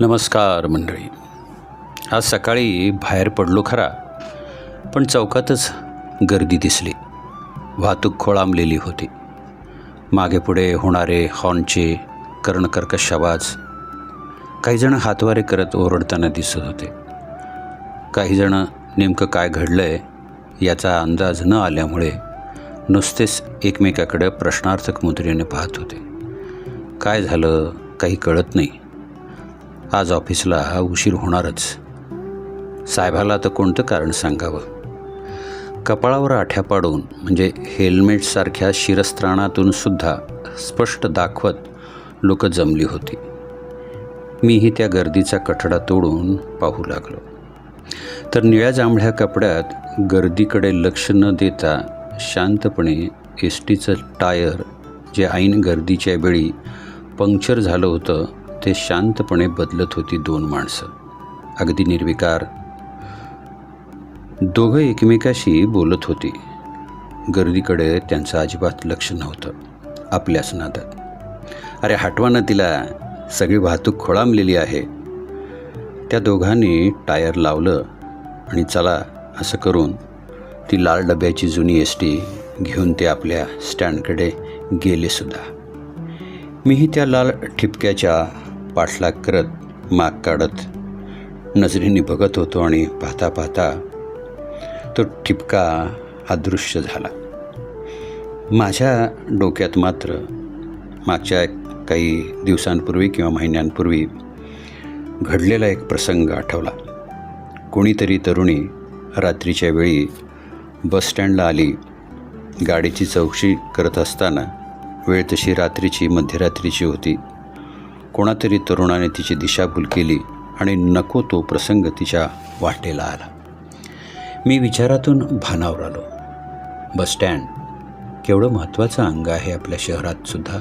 नमस्कार मंडळी. आज सकाळी बाहेर पडलो खरा पण चौकातच गर्दी दिसली. वाहतूक खोळांबलेली होती. मागे पुढे होणारे हॉर्नचे कर्णकर्कश आवाज काहीजण हातवारे करत ओरडताना दिसत होते. काहीजण नेमकं काय घडलं आहे याचा अंदाज न आल्यामुळे नुसतेच एकमेकाकडे प्रश्नार्थक मुद्रेने पाहत होते. काय झालं काही कळत नाही. आज ऑफिसला उशीर होणारच. साहेबाला तर कोणतं कारण सांगावं? कपाळावर आठ्या पाडून म्हणजे हेल्मेटसारख्या शिरस्त्राणातून सुद्धा स्पष्ट दाखवत लोक जमली होती. मीही त्या गर्दीचा कठडा तोडून पाहू लागलो. तर निळ्या जांभळ्या कपड्यात गर्दीकडे लक्ष न देता शांतपणे एस टीचं टायर जे ऐन गर्दीच्या वेळी पंक्चर झालं होतं ते शांतपणे बदलत होती दोन माणसं. अगदी निर्विकार. दोघं एकमेकाशी बोलत होती. गर्दीकडे त्यांचं अजिबात लक्ष नव्हतं. आपल्याच नादात. अरे हटवा ना तिला. सगळी वाहतूक खोळांबलेली आहे. त्या दोघांनी टायर लावलं आणि चला असं करून ती लाल डब्याची जुनी एस टी घेऊन ते आपल्या स्टँडकडे गेले सुद्धा. मीही त्या लाल ठिपक्याच्या पाठलाग करत माग काढत. नजरेने बघत होतो आणि पाहता पाहता तो ठिपका अदृश्य झाला. माझ्या डोक्यात मात्र मागच्या काही दिवसांपूर्वी किंवा महिन्यांपूर्वी घडलेला एक प्रसंग आठवला. कोणीतरी तरुणी रात्रीच्या वेळी बसस्टँडला आली. गाडीची चौकशी करत असताना वेळ तशी रात्रीची मध्यरात्रीची होती. कोणातरी तरुणाने तिची दिशाभूल केली आणि नको तो प्रसंग तिच्या वाटेला आला. मी विचारातून भानावर आलो. बसस्टँड केवढं महत्त्वाचं अंग आहे आपल्या शहरात सुद्धा?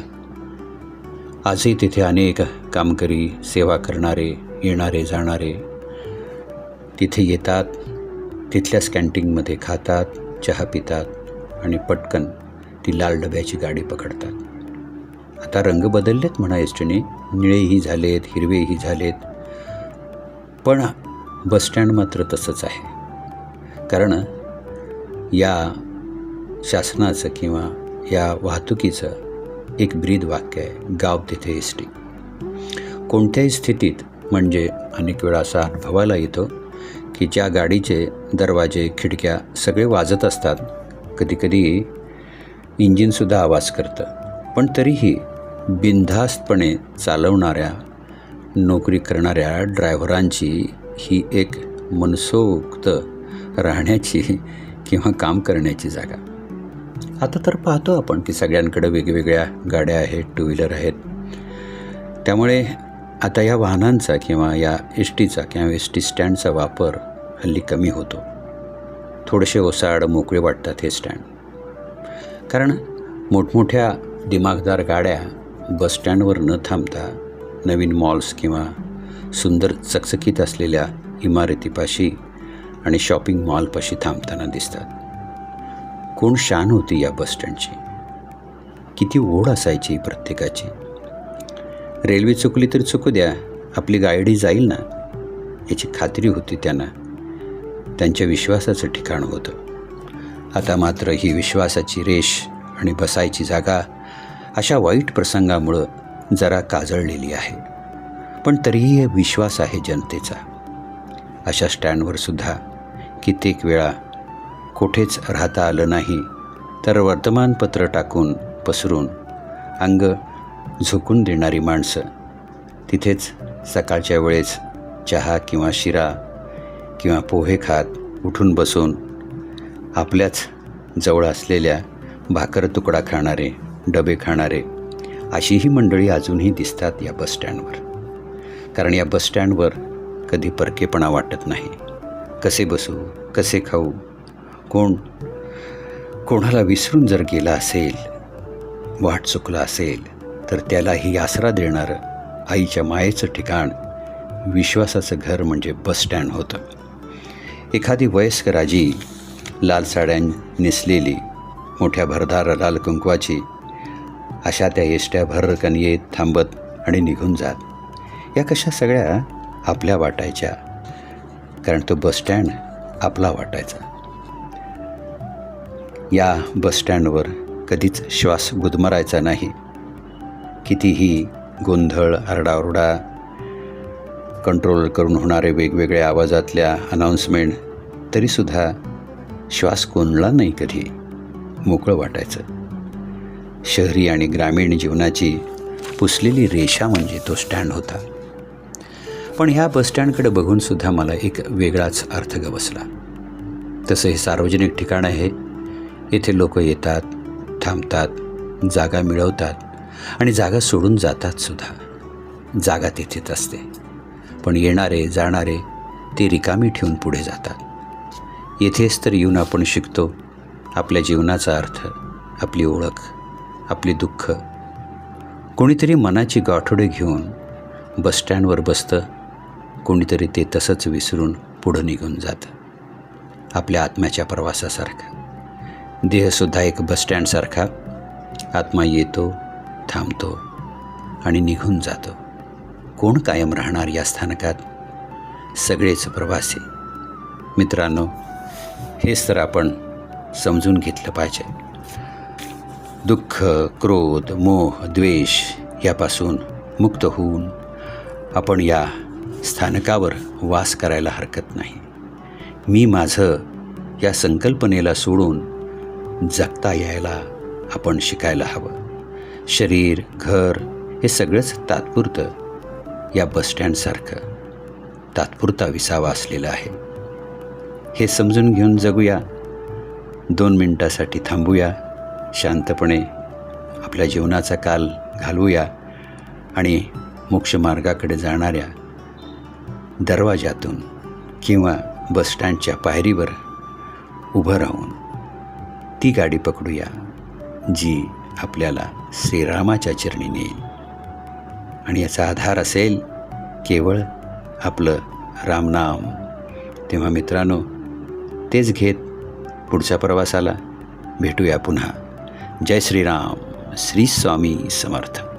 आजही तिथे अनेक कामकरी सेवा करणारे येणारे जाणारे तिथे येतात तिथल्याच कॅन्टीनमध्ये खातात चहा पितात आणि पटकन ती लाल डब्याची गाडी पकडतात. आता रंग बदललेत म्हणा एस टीने निळेही झालेत हिरवेही झालेत. पण बसस्टँड मात्र तसंच आहे. कारण या शासनाचं किंवा या वाहतुकीचं एक ब्रीद वाक्य आहे गाव तिथे एस टी कोणत्याही स्थितीत म्हणजे अनेक वेळा असा अनुभवायला येतो की ज्या गाडीचे दरवाजे खिडक्या सगळे वाजत असतात कधीकधी इंजिनसुद्धा आवाज करतं. पण तरीही बिनधास्तपणे चालवणाऱ्या नोकरी करणाऱ्या ड्रायव्हरांची ही एक मनसोक्त राहण्याची किंवा काम करण्याची जागा. आता तर पाहतो आपण की सगळ्यांकडे वेगवेगळ्या गाड्या आहेत टू व्हीलर आहेत. त्यामुळे आता या वाहनांचा किंवा या एस टीचा किंवा एस टी स्टँडचा वापर हल्ली कमी होतो. थोडेसे ओसाड मोकळे वाटतात हे स्टँड. कारण मोठमोठ्या दिमागदार गाड्या बसस्टँडवर न थांबता नवीन मॉल्स किंवा सुंदर चकचकीत असलेल्या इमारतीपाशी आणि शॉपिंग मॉलपाशी थांबताना दिसतात. कोण शान होती या बसस्टँडची किती ओढ असायची प्रत्येकाची? रेल्वे चुकली तर चुकू द्या आपली गाडी जाईल ना? याची खात्री होती त्यांना. त्यांच्या विश्वासाचं ठिकाण होतं. आता मात्र ही विश्वासाची रेष आणि बसायची जागा अशा वाईट प्रसंगामुळं जरा काजळलेली आहे. पण तरीही विश्वास आहे जनतेचा. अशा स्टँडवर सुद्धा कित्येक वेळा कोठेच राहता आलं नाही तर वर्तमानपत्र टाकून पसरून अंग झोकून देणारी माणसं. तिथेच सकाळच्या वेळेस चहा किंवा शिरा किंवा पोहे खात उठून बसून आपल्याच जवळ असलेल्या भाकर तुकडा खाणारे डबे खाणारे. अशीही मंडळी अजूनही दिसतात या बसस्टँडवर कारण या बसस्टँडवर कधी परकेपणा वाटत नाही. कसे बसू कसे खाऊ कोण कोणाला विसरून जर गेला असेल वाट चुकला असेल तर त्यालाही आसरा देणारं आईच्या मायेचं ठिकाण विश्वासाचं घर म्हणजे बसस्टँड होतं. एखादी वयस्कर आजी लाल साड्या नेसलेली मोठ्या भरदार लाल कुंकवाची अशा त्या येष्ट्या भरकन येत थांबत आणि निघून जात. या कशा सगळ्या? आपल्या वाटायच्या. कारण तो बसस्टँड आपला वाटायचा. या बसस्टँडवर कधीच श्वास गुदमरायचा नाही. कितीही गोंधळ आरडाओरडा कंट्रोल करून होणारे वेगवेगळ्या आवाजातल्या अनाऊन्समेंट तरीसुद्धा श्वास कोंडला नाही कधी. मोकळं वाटायचं. शहरी आणि ग्रामीण जीवनाची पुसलेली रेषा म्हणजे तो स्टँड होता. पण ह्या बसस्टँडकडे बघूनसुद्धा मला एक वेगळाच अर्थ गवसला. तसं हे सार्वजनिक ठिकाण आहे. येथे लोक येतात थांबतात जागा मिळवतात आणि जागा सोडून जातात सुद्धा. जागा तिथेच असते. पण येणारे जाणारे ते रिकामी ठेवून पुढे जातात. येथेच तर येऊन आपण शिकतो. आपल्या जीवनाचा अर्थ आपली ओळख. आपली दुःख. कोणीतरी मनाची गाठोडे घेऊन बसस्टँडवर बसतं. कोणीतरी ते तसंच विसरून पुढं निघून जातं. आपल्या आत्म्याच्या प्रवासासारखा. देहसुद्धा एक बसस्टँडसारखा आत्मा येतो थांबतो आणि निघून जातो. कोण कायम राहणार या स्थानकात? सगळेच प्रवासी. मित्रांनो हेच तर आपण समजून घेतलं पाहिजे. दुःख क्रोध मोह द्वेष यापासून मुक्त होऊन आपण या स्थानकावर वास करायला हरकत नाही. मी माझं या संकल्पनेला सोडून जगता यायला आपण शिकायला हवं. शरीर घर हे सगळंच तात्पुरतं या बसस्टँडसारखं तात्पुरता विसावा असलेला आहे. हे समजून घेऊन जगूया. दोन मिनटासाठी थांबूया. शांतपणे आपल्या जीवनाचा काल घालवूया आणि मोक्षमार्गाकडे जाणाऱ्या दरवाजातून किंवा बसस्टँडच्या पायरीवर उभं राहून ती गाडी पकडूया जी आपल्याला श्रीरामाच्या चरणी नेईल. आणि याचा आधार असेल केवळ आपलं रामनाम. तेव्हा मित्रांनो तेच घेत पुढच्या प्रवासाला भेटूया पुन्हा. जय श्रीराम श्री स्वामी समर्थ।